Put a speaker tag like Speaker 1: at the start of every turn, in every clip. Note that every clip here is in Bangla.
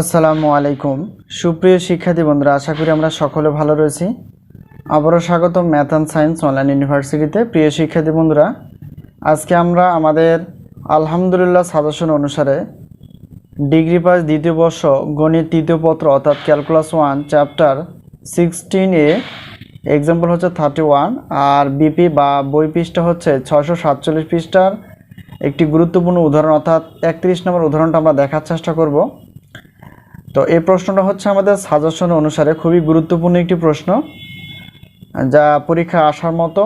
Speaker 1: আসসালামু আলাইকুম। সুপ্রিয় শিক্ষার্থী বন্ধুরা, আশা করি আমরা সকলে ভালো রয়েছি। আবারও স্বাগত ম্যাথ অ্যান্ড সায়েন্স অনলাইন ইউনিভার্সিটিতে। প্রিয় শিক্ষার্থী বন্ধুরা, আজকে আমরা আমাদের আলহামদুলিল্লাহ সাজেশন অনুসারে ডিগ্রি পাস দ্বিতীয় বর্ষ গণিত তৃতীয় পত্র অর্থাৎ ক্যালকুলাস ওয়ান, চ্যাপ্টার সিক্সটিন এ এক্সাম্পল হচ্ছে থার্টি ওয়ান আর বিপি বা বই পৃষ্ঠা হচ্ছে ছয়শো সাতচল্লিশ পৃষ্ঠার একটি গুরুত্বপূর্ণ উদাহরণ অর্থাৎ একত্রিশ নম্বর উদাহরণটা আমরা দেখার চেষ্টা করব। তো এই প্রশ্নটা হচ্ছে আমাদের সাজেশন অনুসারে খুবই গুরুত্বপূর্ণ একটি প্রশ্ন, যা পরীক্ষা আসার মতো।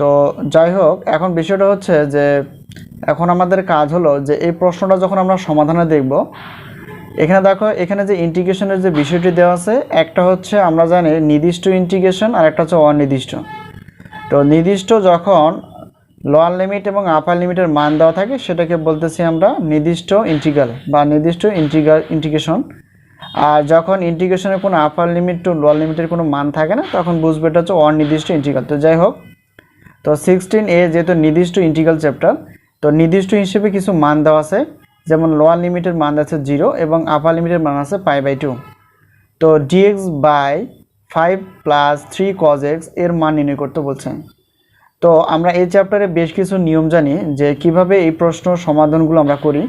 Speaker 1: তো যাই হোক, এখন বিষয়টা হচ্ছে যে, এখন আমাদের কাজ হলো যে এই প্রশ্নটা যখন আমরা সমাধানে দেখব, এখানে দেখো, এখানে যে ইন্টিগ্রেশনের যে বিষয়টি দেওয়া আছে, একটা হচ্ছে আমরা জানি নির্দিষ্ট ইন্টিগ্রেশন আর একটা হচ্ছে অনির্দিষ্ট। তো নির্দিষ্ট যখন লোয়ার লিমিট এবং আপার লিমিটের মান দেওয়া থাকে, সেটাকে বলতেছি আমরা নির্দিষ্ট ইন্টিগ্রাল বা নির্দিষ্ট ইন্টিগ্রাল ইন্টিগ্রেশন আর যখন ইন্টিগ্রেশনের কোনো আপার লিমিট টু লোয়ার লিমিটের কোনো মান থাকে না, তখন বুঝবে এটা হচ্ছে অনির্দিষ্ট ইন্টিগ্রাল তো যাই হোক, তো সিক্সটিন এ যেহেতু নির্দিষ্ট ইন্টিগ্রাল চ্যাপ্টার তো নির্দিষ্ট হিসেবে কিছু মান দেওয়া আছে, যেমন লোয়ার লিমিটের মান আছে জিরো এবং আপার লিমিটের মান আছে পাই বাই টু তো dx by five plus three cos এক্সের মান নির্ণয় করতে বলছেন তো আমরা এই চ্যাপ্টারে বেশ কিছু নিয়ম জানি যে কীভাবে এই প্রশ্ন সমাধানগুলো আমরা করি।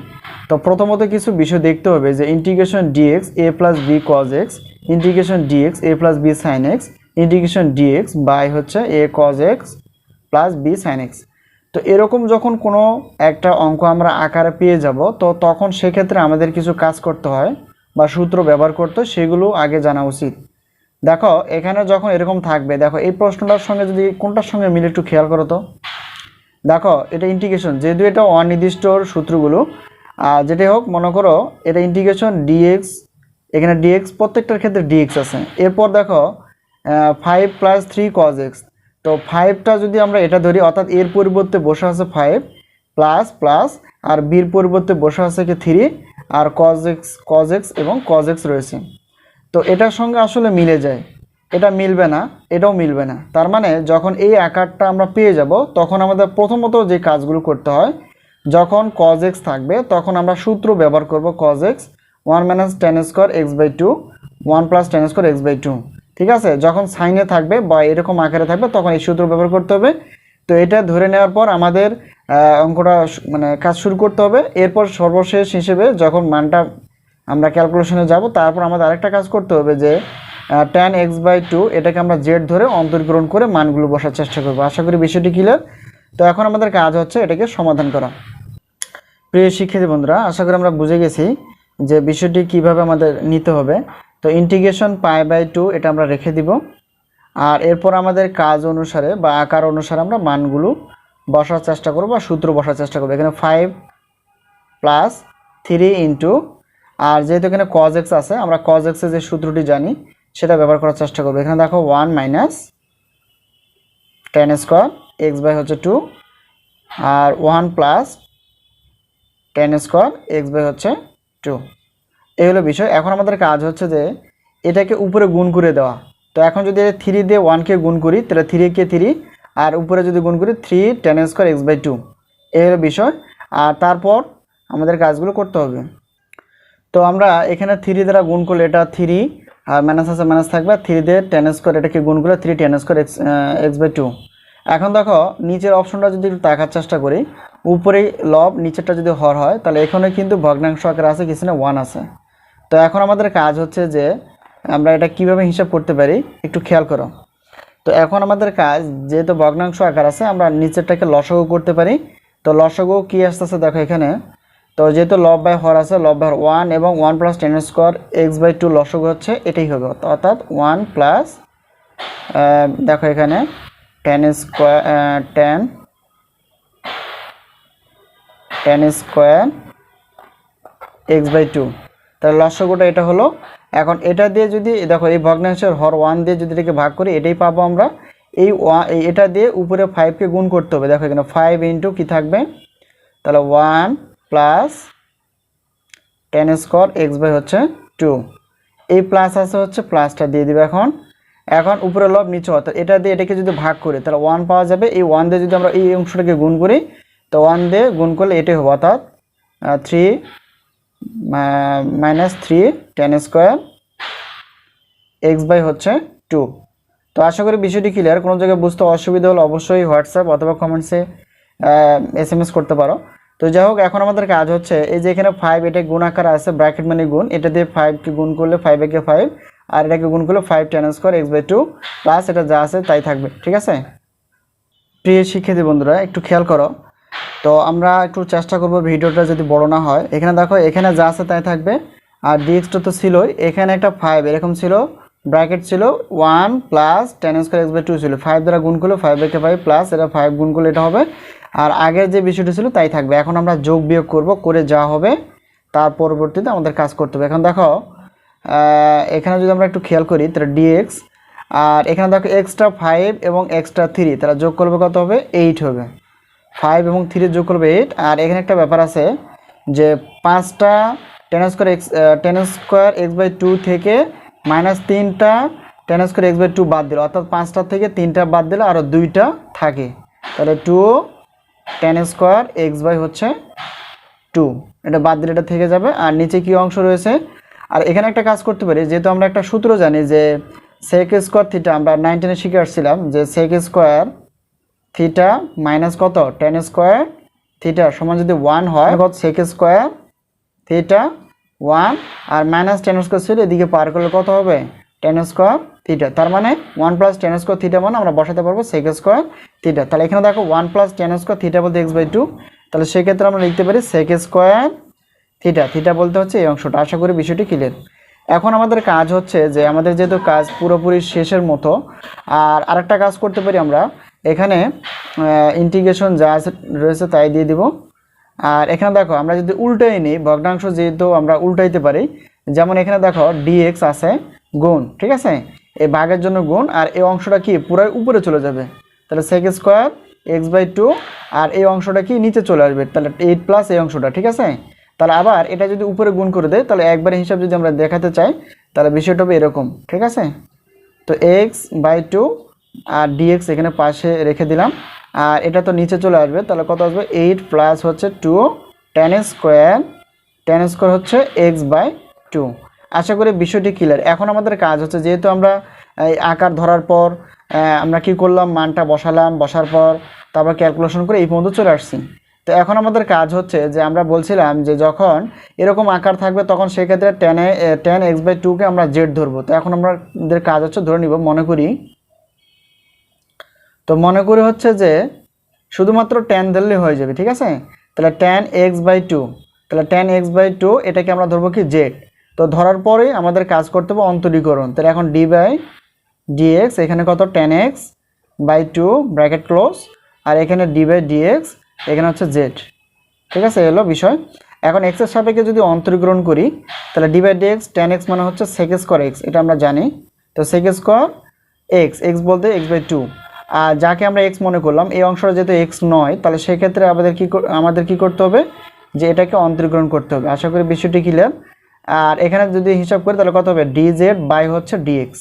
Speaker 1: তো প্রথমত কিছু বিষয় দেখতে হবে যে integration dx a plus b cos x integration dx a plus b sine x integration dx by হচ্ছে a cos x plus b sine x তো এরকম যখন কোনো একটা অঙ্ক আমরা আকারে পেয়ে যাব, তো তখন সেক্ষেত্রে আমাদের কিছু কাজ করতে হয় বা সূত্র ব্যবহার করতে সেগুলো আগে জানা উচিত। দেখো, এখানে যখন এরকম থাকবে, দেখো এই প্রশ্নটার সঙ্গে যদি কোনটার সঙ্গে মিলে একটু খেয়াল করো তো। দেখো, এটা ইন্টিগ্রেশন যেহেতু এটা অনির্দিষ্ট সূত্রগুলো যেটাই হোক, মনে করো এটা ইন্টিগ্রেশন ডিএক্স এখানে ডিএক্স প্রত্যেকটার ক্ষেত্রে ডিএক্স আছে। এরপর দেখো five plus three cos x তো ফাইভটা যদি আমরা এটা ধরি, অর্থাৎ এর পরিবর্তে বসে আছে ফাইভ প্লাস প্লাস আর বির পরিবর্তে বসে আছে কি থ্রি আর কজ এক্স কজ এক্স এবং কজ এক্স রয়েছে। তো এটার সঙ্গে আসলে মিলে যায়। এটা মিলবে না, এটাও মিলবে না। তার মানে যখন এই আকারটা আমরা পেয়ে যাব, তখন আমাদের প্রথমত যে কাজগুলো করতে হয় যখন কজ এক্স থাকবে, তখন আমরা সূত্র ব্যবহার করব cos x one minus tan square x by two one plus tan square x by two ঠিক আছে? যখন সাইনে থাকবে বা এরকম আকারে থাকবে, তখন এই সূত্র ব্যবহার করতে হবে। তো এটা ধরে নেওয়ার পর আমাদের অঙ্কটা মানে কাজ শুরু করতে হবে। এরপর সর্বশেষ হিসেবে যখন মানটা আমরা ক্যালকুলেশনে যাব, তারপর আমাদের আরেকটা কাজ করতে হবে যে টেন এক্স বাই টু এটাকে আমরা জেড ধরে অন্তর্গ্রহণ করে মানগুলো বসার চেষ্টা করব। আশা করি বিষয়টি ক্লিয়ার তো এখন আমাদের কাজ হচ্ছে এটাকে সমাধান করা। প্রিয় শিক্ষার্থী বন্ধুরা, আশা করি আমরা বুঝে গেছি যে বিষয়টি কীভাবে আমাদের নিতে হবে। তো ইন্টিগ্রেশন পাই বাই টু এটা আমরা রেখে দিব। আর এরপর আমাদের কাজ অনুসারে বা আকার অনুসারে আমরা মানগুলো বসার চেষ্টা করব বা সূত্র বসার চেষ্টা করব। এখানে ফাইভ প্লাস থ্রি ইন্টু আর যেহেতু এখানে কজ এক্স আছে, আমরা কজ এক্সের যে সূত্রটি জানি, সেটা ব্যবহার করার চেষ্টা করব। এখানে দেখো one minus tan square x by হচ্ছে two R one plus tan square x by হচ্ছে টু। এই হলো বিষয়। এখন আমাদের কাজ হচ্ছে যে এটাকে উপরে গুণ করে দেওয়া। তো এখন যদি থ্রি দিয়ে ওয়ানকে গুণ করি, তাহলে থ্রিকে থ্রি আর উপরে যদি গুণ করি three tan square x by two. এই হলো বিষয়। আর তারপর আমাদের কাজগুলো করতে হবে। তো আমরা এখানে থ্রি দ্বারা গুণ করলে এটা থ্রি আর মাইনাস আছে মাইনাস থাকবে। থ্রি দিয়ে টেন স্কোয়ার এটাকে গুণ করে three tan square x x by two. এখন দেখো, নিচের অপশনটা যদি একটু দেখার চেষ্টা করি উপরে লব, নিচেরটা যদি হর হয়, তাহলে এখানে কিন্তু ভগ্নাংশ আকারে আছে কিছু না ওয়ান আছে। তো এখন আমাদের কাজ হচ্ছে যে, আমরা এটা কীভাবে হিসাব করতে পারি, একটু খেয়াল করো। তো এখন আমাদের কাজ, যেহেতু ভগ্নাংশ আকার আছে, আমরা নিচেরটাকে লসগু করতে পারি। তো লসগু কি আসতেছে দেখো এখানে। তো যেহেতু লব বাই হর আছে, লব বাই হর ওয়ান এবং one plus tan square x by two লসগু হচ্ছে, এটাই হবে। অর্থাৎ ওয়ান প্লাস দেখো এখানে। Tan square tan tan square x by two তাহলে লসগুটা এটা হলো, এখন এটা দিয়ে যদি, দেখো এই ভগ্নাংশের হর ওয়ান দিয়ে যদি এটাকে ভাগ করি, এটাই পাবো আমরা। এই এটা দিয়ে উপরে ফাইভকে গুণ করতে হবে। দেখো এখানে ফাইভ ইন্টু কী থাকবে? তাহলে one plus tan square x by হচ্ছে টু এই প্লাস আছে হচ্ছে প্লাসটা দিয়ে দিবে এখন। এখন উপরে লব নিচে অর্থাৎ এটা দিয়ে এটাকে যদি ভাগ করি, তাহলে ওয়ান পাওয়া যাবে। এই ওয়ান দিয়ে যদি আমরা এই অংশটাকে গুণ করি, তো ওয়ান দিয়ে গুণ করলে এটাই হবে, অর্থাৎ three minus three tan square x by হচ্ছে টু তো আশা করি বিষয়টি ক্লিয়ার কোনো জায়গায় বুঝতে অসুবিধা হলে অবশ্যই হোয়াটসঅ্যাপ অথবা কমেন্টসে এস এম এস করতে পারো। তো যাই হোক, এখন আমাদের কাজ হচ্ছে, এই যে এখানে ফাইভ এটা গুণ আকার আছে ব্র্যাকেট মানে গুণ, এটা দিয়ে ফাইভকে গুণ করলে ফাইভ একে ফাইভ আর এটাকে গুণ করলে five tan square x by two plus এটা যা আছে তাই থাকবে, ঠিক আছে? প্রিয় শিক্ষার্থী বন্ধুরা, একটু খেয়াল করো। তো আমরা একটু চেষ্টা করব ভিডিওটা যদি বড় না হয়। এখানে দেখো, এখানে যা আছে তাই থাকবে। আর ডিএক্সটা তো ছিলই। এখানে একটা ফাইভ এরকম ছিল। ব্র্যাকেট ছিল one plus tan square x by two ছিল। ফাইভ দ্বারা গুণ করলে ফাইভ একে ফাইভ প্লাস এটা ফাইভ গুণ করলে এটা হবে। আর আগের যে বিষয়টি ছিল তাই থাকবে। এখন আমরা যোগ বিয়োগ করব, করে যা হবে, তার পরবর্তীতে আমাদের কাজ করতে হবে। এখন দেখো এখানে যদি আমরা একটু খেয়াল করি, তাহলে ডিএক্স আর এখানে দেখো এক্সট্রা ফাইভ এবং এক্সট্রা থ্রি তারা যোগ করবে কত হবে? এইট হবে। ফাইভ এবং থ্রি যোগ করবে এইট আর এখানে একটা ব্যাপার আছে যে পাঁচটা tan square x tan square x by two থেকে মাইনাস তিনটা tan square x by two বাদ দিল। অর্থাৎ পাঁচটা থেকে তিনটা বাদ দিলে আরও দুইটা থাকে। তাহলে two tan square x by হচ্ছে টু এটা বাদ দিলে এটা থেকে যাবে। আর নিচে কি অংশ রয়েছে? আর এখানে একটা কাজ করতে পারি, যেহেতু আমরা একটা সূত্র জানি যে সেক স্কোয়ার থিটা আমরা নাইনটিনে শিখে আসছিলাম যে সেক স্কোয়ার থিটা মাইনাস কত? টেন স্কোয়ার থিটা সমান যদি ওয়ান হয়, কত? সেক স্কোয়ার থিটা ওয়ান আর মাইনাস টেন স্কোয়ার ছিল, এদিকে পার করলে কত হবে? টেন স্কোয়ার থিটা তার মানে one plus tan square theta মানে আমরা বসাতে পারব সেক স্কোয়ার থিটা তাহলে এখানে দেখো one plus tan square theta বলতে এক্স বাই টু তাহলে সেক্ষেত্রে আমরা লিখতে পারি সেক স্কোয়ার থিটা থিটা বলতে হচ্ছে এই অংশটা। আশা করি বিষয়টি ক্লিয়ার এখন আমাদের কাজ হচ্ছে যে আমাদের যেহেতু কাজ পুরোপুরি শেষের মতো, আর আরেকটা কাজ করতে পারি আমরা। এখানে ইন্টিগ্রেশন যা রয়েছে তাই দিয়ে দিব। আর এখানে দেখো, আমরা যদি উল্টাই নিই, ভগ্নাংশ যেহেতু আমরা উল্টাইতে পারি, যেমন এখানে দেখো ডিএক্স আছে গুণ, ঠিক আছে? এই ভাগের জন্য গুণ, আর এই অংশটা কি পুরো উপরে চলে যাবে। তাহলে sec square x by two আর এই অংশটা কি নিচে চলে আসবে। তাহলে এইট প্লাস এই অংশটা, ঠিক আছে? তাহলে আবার এটা যদি উপরে গুণ করে দেয়, তাহলে একবারে হিসাব যদি আমরা দেখাতে চাই, তাহলে বিষয়টা হবে এরকম, ঠিক আছে? তো এক্স বাই টু আর ডিএক্স এখানে পাশে রেখে দিলাম, আর এটা তো নিচে চলে আসবে, তাহলে কত আসবে? এইট প্লাস হচ্ছে two tan square tan square হচ্ছে এক্স বাই টু আশা করি বিষয়টি ক্লিয়ার এখন আমাদের কাজ হচ্ছে, যেহেতু আমরা, এই আকার ধরার পর আমরা কি করলাম? মানটা বসালাম, বসার পর, তারপর ক্যালকুলেশন করে এই পর্যন্ত চলে আসছি। তো এখন আমাদের কাজ হচ্ছে যে আমরা বলছিলাম যে যখন এরকম আকার থাকবে, তখন সেক্ষেত্রে টেনে টেন এক্স বাই টুকে আমরা জেড ধরবো। তো এখন আমাদের কাজ হচ্ছে ধরে নিব, মনে করি। তো মনে করি হচ্ছে যে শুধুমাত্র টেন ধরলে হয়ে যাবে, ঠিক আছে? তাহলে টেন এক্স বাই টু তাহলে টেন এক্স বাই টু এটাকে আমরা ধরবো কি জেড তো ধরার পরে আমাদের কাজ করতে হবে অন্তরীকরণ। তাহলে এখন ডি বাই ডিএক্স এখানে কত? Tan x by two bracket close আর এখানে ডি বাই ডিএক্স এখানে হচ্ছে জেড ঠিক আছে, এলো বিষয়। এখন এক্সের সাপেক্ষে যদি অন্তর্গ্রহণ করি, তাহলে ডি এক্স টেন এক্স মানে হচ্ছে সেক স্কোয়ার এক্স এটা আমরা জানি। তো সেক স্কোয়ার এক্স এক্স বলতে এক্স বাই টু আর যাকে আমরা এক্স মনে করলাম, এই অংশটা যেহেতু এক্স নয়, তাহলে সেক্ষেত্রে আমাদের কী আমাদের কী করতে হবে? যে এটাকে অন্তর্গ্রহণ করতে হবে। আশা করি বিষয়টি ক্লিয়ার আর এখানে যদি হিসাব করি, তাহলে কত হবে? ডি জেড বাই হচ্ছে ডিএক্স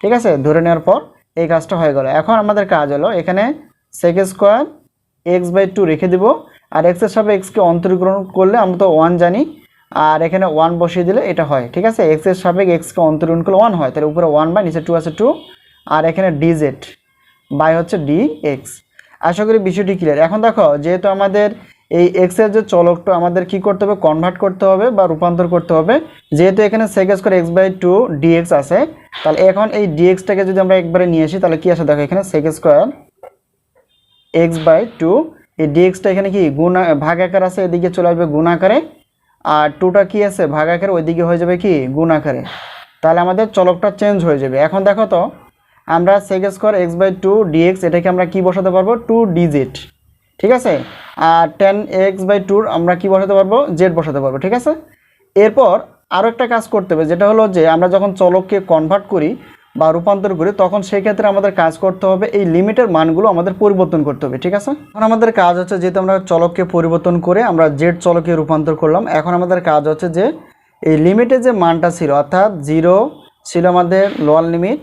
Speaker 1: ঠিক আছে, ধরে নেওয়ার পর এই কাজটা হয়ে গেল। এখন আমাদের কাজ হলো, এখানে sec square x by two রেখে দিব। আর এক্সের সাথে এক্সকে অন্তরীকরণ করলে আমরা তো ওয়ান জানি। আর এখানে ওয়ান বসিয়ে দিলে এটা হয়, ঠিক আছে? এক্সের সাপেক্ষে এক্সকে অন্তরীকরণ করলে ওয়ান হয়, তাহলে উপরে ওয়ান বাই নিচে টু আছে টু আর এখানে ডি জেড বাই হচ্ছে ডি এক্স আশা করি বিষয়টি ক্লিয়ার এখন দেখো, যেহেতু আমাদের এই এক্সের যে চলকটা, আমাদের কি করতে হবে? কনভার্ট করতে হবে বা রূপান্তর করতে হবে। যেহেতু এখানে sec square x by two dx আছে, তাহলে এখন এই ডিএক্সটাকে যদি আমরা একবারে নিয়ে আসি, তাহলে কি আসে? দেখো, এখানে sec square x by two এই ডিএক্সটা এখানে কি? গুণ, ভাগ আকার আছে, এদিকে চলে আসবে গুণ আকারে। আর টুটা কি আছে? ভাগ আকারে ওইদিকে হয়ে যাবে কি? গুণ আকারে। তাহলে আমাদের চলকটা চেঞ্জ হয়ে যাবে। এখন দেখো তো, আমরা sec square x by two dx এটাকে আমরা কি বসাতে পারব? টু ডিজিট ঠিক আছে? আর টেন এক্স বাই টুর আমরা কি বসাতে পারব? জেড বসাতে পারব। ঠিক আছে? এরপর আরও একটা কাজ করতে হবে, যেটা হলো যে আমরা যখন চলককে কনভার্ট করি বা রূপান্তর করি তখন সেই ক্ষেত্রে আমাদের কাজ করতে হবে, এই লিমিটের মানগুলো আমাদের পরিবর্তন করতে হবে, ঠিক আছে? এখন আমাদের কাজ হচ্ছে যেহেতু আমরা চলককে পরিবর্তন করে আমরা জেড চলকে রূপান্তর করলাম, এখন আমাদের কাজ হচ্ছে যে এই লিমিটে যে মানটা ছিল, অর্থাৎ জিরো ছিল আমাদের লোয়ার লিমিট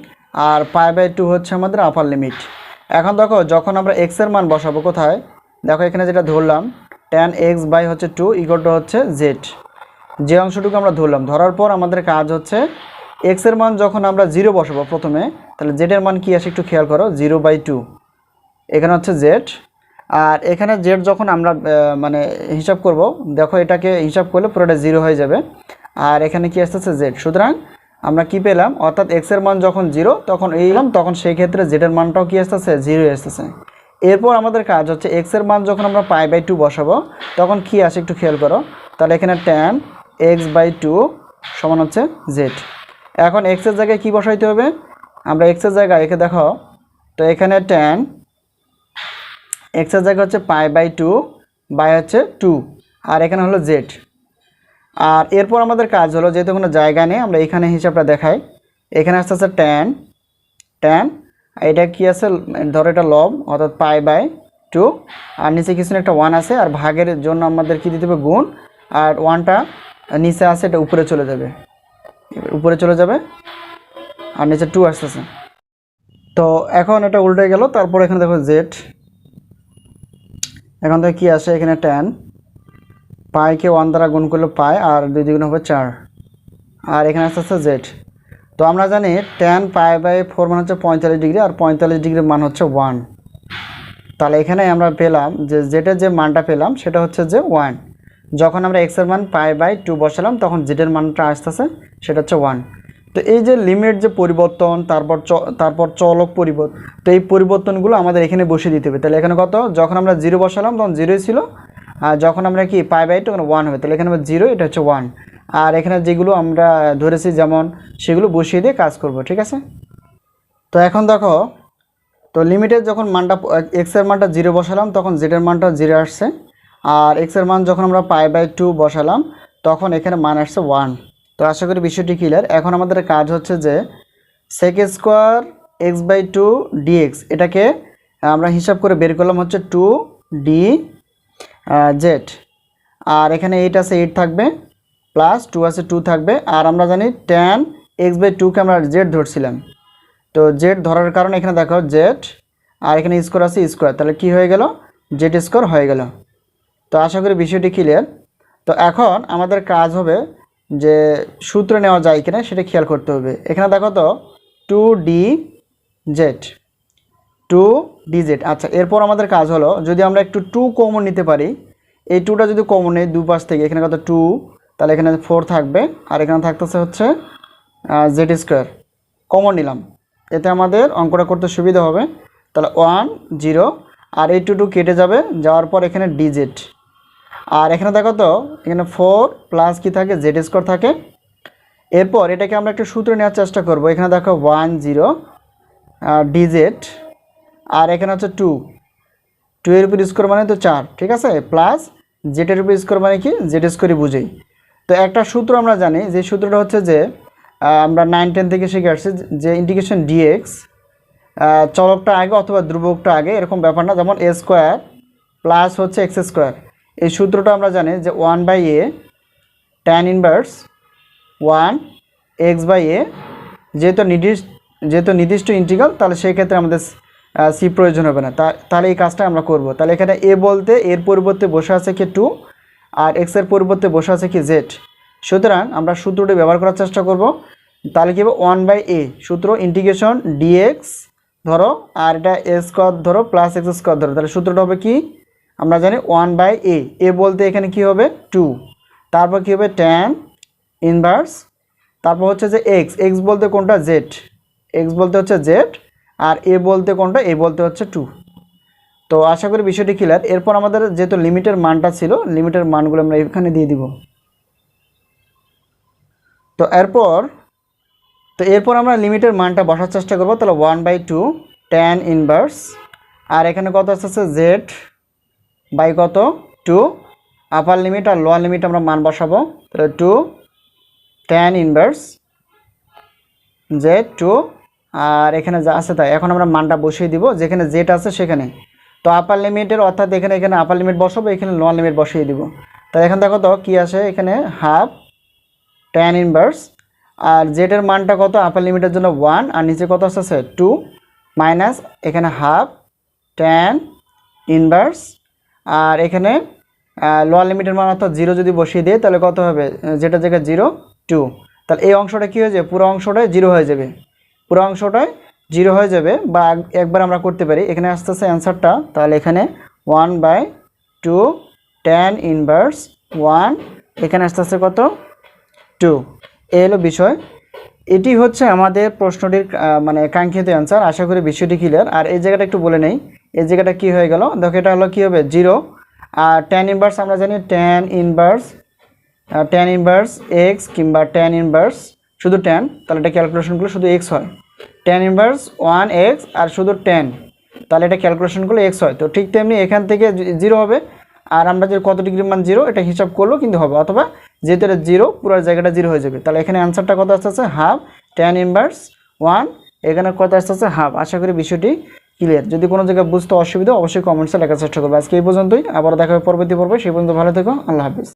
Speaker 1: আর পাই বাই টু হচ্ছে আমাদের আপার লিমিট এখন দেখো, যখন আমরা এক্সের মান বসাবো কোথায়? দেখো, এখানে যেটা ধরলাম টেন এক্স বাই হচ্ছে টু ইকোটা হচ্ছে জেড যে অংশটুকু আমরা ধরলাম, ধরার পর আমাদের কাজ হচ্ছে এক্সের মান যখন আমরা জিরো বসাবো প্রথমে, তাহলে জেডের মান কি আসে একটু খেয়াল করো জিরো বাই টু এখানে হচ্ছে জেড আর এখানে জেড যখন আমরা মানে হিসাব করব, দেখো এটাকে হিসাব করলে পুরোটা জিরো হয়ে যাবে। আর এখানে কি আসতেছে জেড সুতরাং আমরা কি পেলাম? অর্থাৎ এক্সের মান যখন জিরো তখন এই তখন সেই ক্ষেত্রে জেডের মানটাও কি আসতেছে? জিরো আসতেছে। এরপর আমাদের কাজ হচ্ছে এক্সের মান যখন আমরা পাই বাই টু বসাবো, তখন কি আসে একটু খেয়াল করো। তাহলে এখানে ট্যান এক্স বাই টু সমান হচ্ছে জেড এখন এক্সের জায়গায় কি বসাইতে হবে? আমরা এক্সের জায়গায় একে দেখো, তো এখানে ট্যান এক্সের জায়গা হচ্ছে পাই বাই টু বাই হচ্ছে টু আর এখানে হলো জেড আর এরপর আমাদের কাজ হলো, যেহেতু কোনো জায়গা নেই, আমরা এখানে হিসাবটা দেখাই। এখানে আসতে আছে ট্যান ট্যান এটা কি আছে? ধরো এটা লব অর্থাৎ পাই বাই টু আর নিচে কিছু একটা ওয়ান আছে, আর ভাগের জন্য আমাদের কি দিতে হবে? গুণ, আর ওয়ানটা নিচে আছে, এটা উপরে চলে যাবে। উপরে চলে যাবে আর নিচে টু আসতেছে। তো এখন এটা উল্টে গেল, তারপর এখানে দেখো জেড এখন থেকে কি আসে, এখানে টেন পাইকে ওয়ান দ্বারা গুণ করলে পাই, আর দুই দ্বিগুণ হবে চার। আর এখানে আসতে আসতে জেড তো আমরা জানি টেন পাই বাই ফোর মানে হচ্ছে পঁয়তাল্লিশ ডিগ্রি, আর পঁয়তাল্লিশ ডিগ্রির মান হচ্ছে ওয়ান তাহলে এখানে আমরা পেলাম যে জেটের যে মানটা পেলাম, সেটা হচ্ছে যে ওয়ান যখন আমরা এক্সের মান পাই বাই টু বসালাম, তখন জেটের মানটা আসতেছে, সেটা হচ্ছে ওয়ান তো এই যে লিমিট যে পরিবর্তন, তারপর তারপর চলক পরিবর্তন তো এই পরিবর্তনগুলো আমাদের এখানে বসিয়ে দিতে হবে। তাহলে এখানে কত? যখন আমরা জিরো বসালাম, তখন জিরোই ছিল। আর যখন আমরা কি পাই বাই টু তখন ওয়ান হবে। তাহলে এখানে জিরো এটা হচ্ছে ওয়ান আর এখানে যেগুলো আমরা ধরেছি, যেমন সেগুলো বসিয়ে দিয়ে কাজ করব, ঠিক আছে? তো এখন দেখো, তো লিমিটের যখন মানটা এক্সের মানটা জিরো বসালাম, তখন জেডের মানটা জিরো আসছে। আর এক্সের মান যখন আমরা পাই বাই টু বসালাম, তখন এখানে মান আসছে ওয়ান তো আশা করি বিষয়টি ক্লিয়ার এখন আমাদের কাজ হচ্ছে যে sec square x by two dx এটাকে আমরা হিসাব করে বের করলাম হচ্ছে টু ডি জেড আর এখানে এইট আছে এইট থাকবে প্লাস টু আছে টু থাকবে। আর আমরা জানি টেন এক্স বাই টুকে আমরা জেড ধরছিলাম। তো জেড ধরার কারণে এখানে দেখো জেড আর এখানে স্কোর আছে স্কোয়ার তাহলে কি হয়ে গেল? জেড স্কোর হয়ে গেল। তো আশা করি বিষয়টি ক্লিয়ার তো এখন আমাদের কাজ হবে যে সূত্র নেওয়া যায় কিনা সেটা খেয়াল করতে হবে। এখানে দেখো তো two d z two d z আচ্ছা এরপর আমাদের কাজ হলো, যদি আমরা একটু টু কমন নিতে পারি, এই টুটা যদি কমন নেই দুপাশ থেকে, এখানে কত টু তাহলে এখানে ফোর থাকবে। আর এখানে থাকতেছে হচ্ছে জেড স্কোয়ার কমন নিলাম। এতে আমাদের অঙ্কটা করতে সুবিধা হবে। তাহলে ওয়ান জিরো আর এই টু টু কেটে যাবে, যাওয়ার পর এখানে ডিজেড আর এখানে দেখো তো, এখানে ফোর প্লাস কি থাকে? জেড স্কোয়ার থাকে। এরপর এটাকে আমরা একটু সূত্র নেওয়ার চেষ্টা করব। এখানে দেখো ওয়ান জিরো ডিজেড আর এখানে হচ্ছে টু টু এর উপর স্কোর মানে তো চার, ঠিক আছে? প্লাস জেটের উপর স্কোয়ার মানে কি? জেড স্কোয়ারই বুঝেই তো একটা সূত্র আমরা জানি, যে সূত্রটা হচ্ছে যে আমরা নাইন টেন থেকে শিখে আসছি যে ইন্টিগ্রেশন ডিএক্স চলকটা আগে অথবা ধ্রুবকটা আগে, এরকম ব্যাপার না। যেমন এ স্কোয়ার প্লাস হচ্ছে এক্স স্কোয়ার এই সূত্রটা আমরা জানি যে one by a tan inverse one x by a যেহেতু নির্দিষ্ট যেহেতু নির্দিষ্ট ইন্টিগ্রাল তাহলে সেই ক্ষেত্রে আমাদের সি প্রয়োজন হবে না। তাহলে এই কাজটা আমরা করব। তাহলে এখানে এ বলতে এর পরিবর্তে বসে আছে কি টু আর এক্সের পরিবর্তে বসে আছে কি জেড সুতরাং আমরা সূত্রটি ব্যবহার করার চেষ্টা করব। তাহলে কি হবে? ওয়ান বাই এ সূত্র ইন্টিগ্রেশন ডিএক্স ধরো, আর এটা এ স্কোয়ার ধরো প্লাস এক্স স্কোয়ার ধরো। তাহলে সূত্রটা হবে কি? আমরা জানি ওয়ান বাই এ। এ বলতে এখানে কি হবে? টু। তারপর কি হবে? ট্যান ইনভার্স তারপর হচ্ছে যে এক্স এক্স বলতে কোনটা? জেড এক্স বলতে হচ্ছে জেড আর এ বলতে কোনটা? এ বলতে হচ্ছে টু তো আশা করি বিষয়টি ক্লিয়ার এরপর আমাদের যেহেতু লিমিটের মানটা ছিল, লিমিটের মানগুলো আমরা এখানে দিয়ে দিব। তো এরপর তো এরপর আমরা লিমিটের মানটা বসার চেষ্টা করব। তাহলে one by two tan inverse আর এখানে কত আসছে জেড বাই কত? টু। আপার লিমিট আর লোয়ার লিমিট আমরা মান বসাবো। তাহলে two tan inverse z two. আর এখানে যা আছে তাই, এখন আমরা মানটা বসিয়ে দিব, যেখানে জেড আছে সেখানে। তো আপার লিমিটের অর্থাৎ এখানে এখানে আপার লিমিট বসাবো, এখানে লোয়ার লিমিট বসিয়ে দিব। তাই এখন দেখো তো কী আসে এখানে হাফ ট্যান ইনভার্স আর জেডের মানটা কত? আপার লিমিটের জন্য ওয়ান আর নিচে কত আসছে টু মাইনাস এখানে হাফ ট্যান ইনভার্স আর এখানে লোয়ার লিমিটের মান অর্থাৎ জিরো যদি বসিয়ে দিই তাহলে কত হবে? যেটা জায়গায় জিরো টু তাহলে এই অংশটা কী হয়ে যাবে? পুরো অংশটাই জিরো হয়ে যাবে। পুরো অংশটাই জিরো হয়ে যাবে বা এক- একবার আমরা করতে পারি। এখানে আসতে আসতে অ্যান্সারটা তাহলে এখানে one by two tan inverse one এখানে আসতে আসতে কত? টু এ হলো বিষয়। এটি হচ্ছে আমাদের প্রশ্নটির মানে কাঙ্ক্ষিত অ্যান্সার আশা করি বিষয়টি ক্লিয়ার আর এই জায়গাটা একটু বলে নেই। এই জায়গাটা কি হয়ে গেল? দেখো, এটা হলো কী হবে? জিরো। আর টেন ইনভার্স আমরা জানি tan inverse tan inverse x কিংবা টেন ইনভার্স শুধু টেন তাহলে এটা ক্যালকুলেশন করলে শুধু এক্স হয়। টেন ইনভার্স ওয়ান এক্স আর শুধু টেন তাহলে এটা ক্যালকুলেশন করলে এক্স হয়। তো ঠিক তেমনি এখান থেকে জিরো হবে। আর আমরা যে কত ডিগ্রি মান জিরো, এটা হিসাব করলেও কিন্তু হবে। অথবা যেহেতু এটা জিরো পুরো জায়গাটা জিরো হয়ে যাবে। তাহলে এখানে অ্যান্সারটা কত আসতেছে? হাফ টেন ইনভার্স ওয়ান এখানে কত আসতেছে? হাফ আশা করি বিষয়টি ক্লিয়ার যদি কোনো জায়গায় বুঝতে অসুবিধা অবশ্যই কমেন্টসে লেখার চেষ্টা করবে। আজকে এই পর্যন্তই। আবার দেখা হবে পরবর্তী পর্বে। সেই পর্যন্ত ভালো থেকো। আল্লাহ হাফিজ।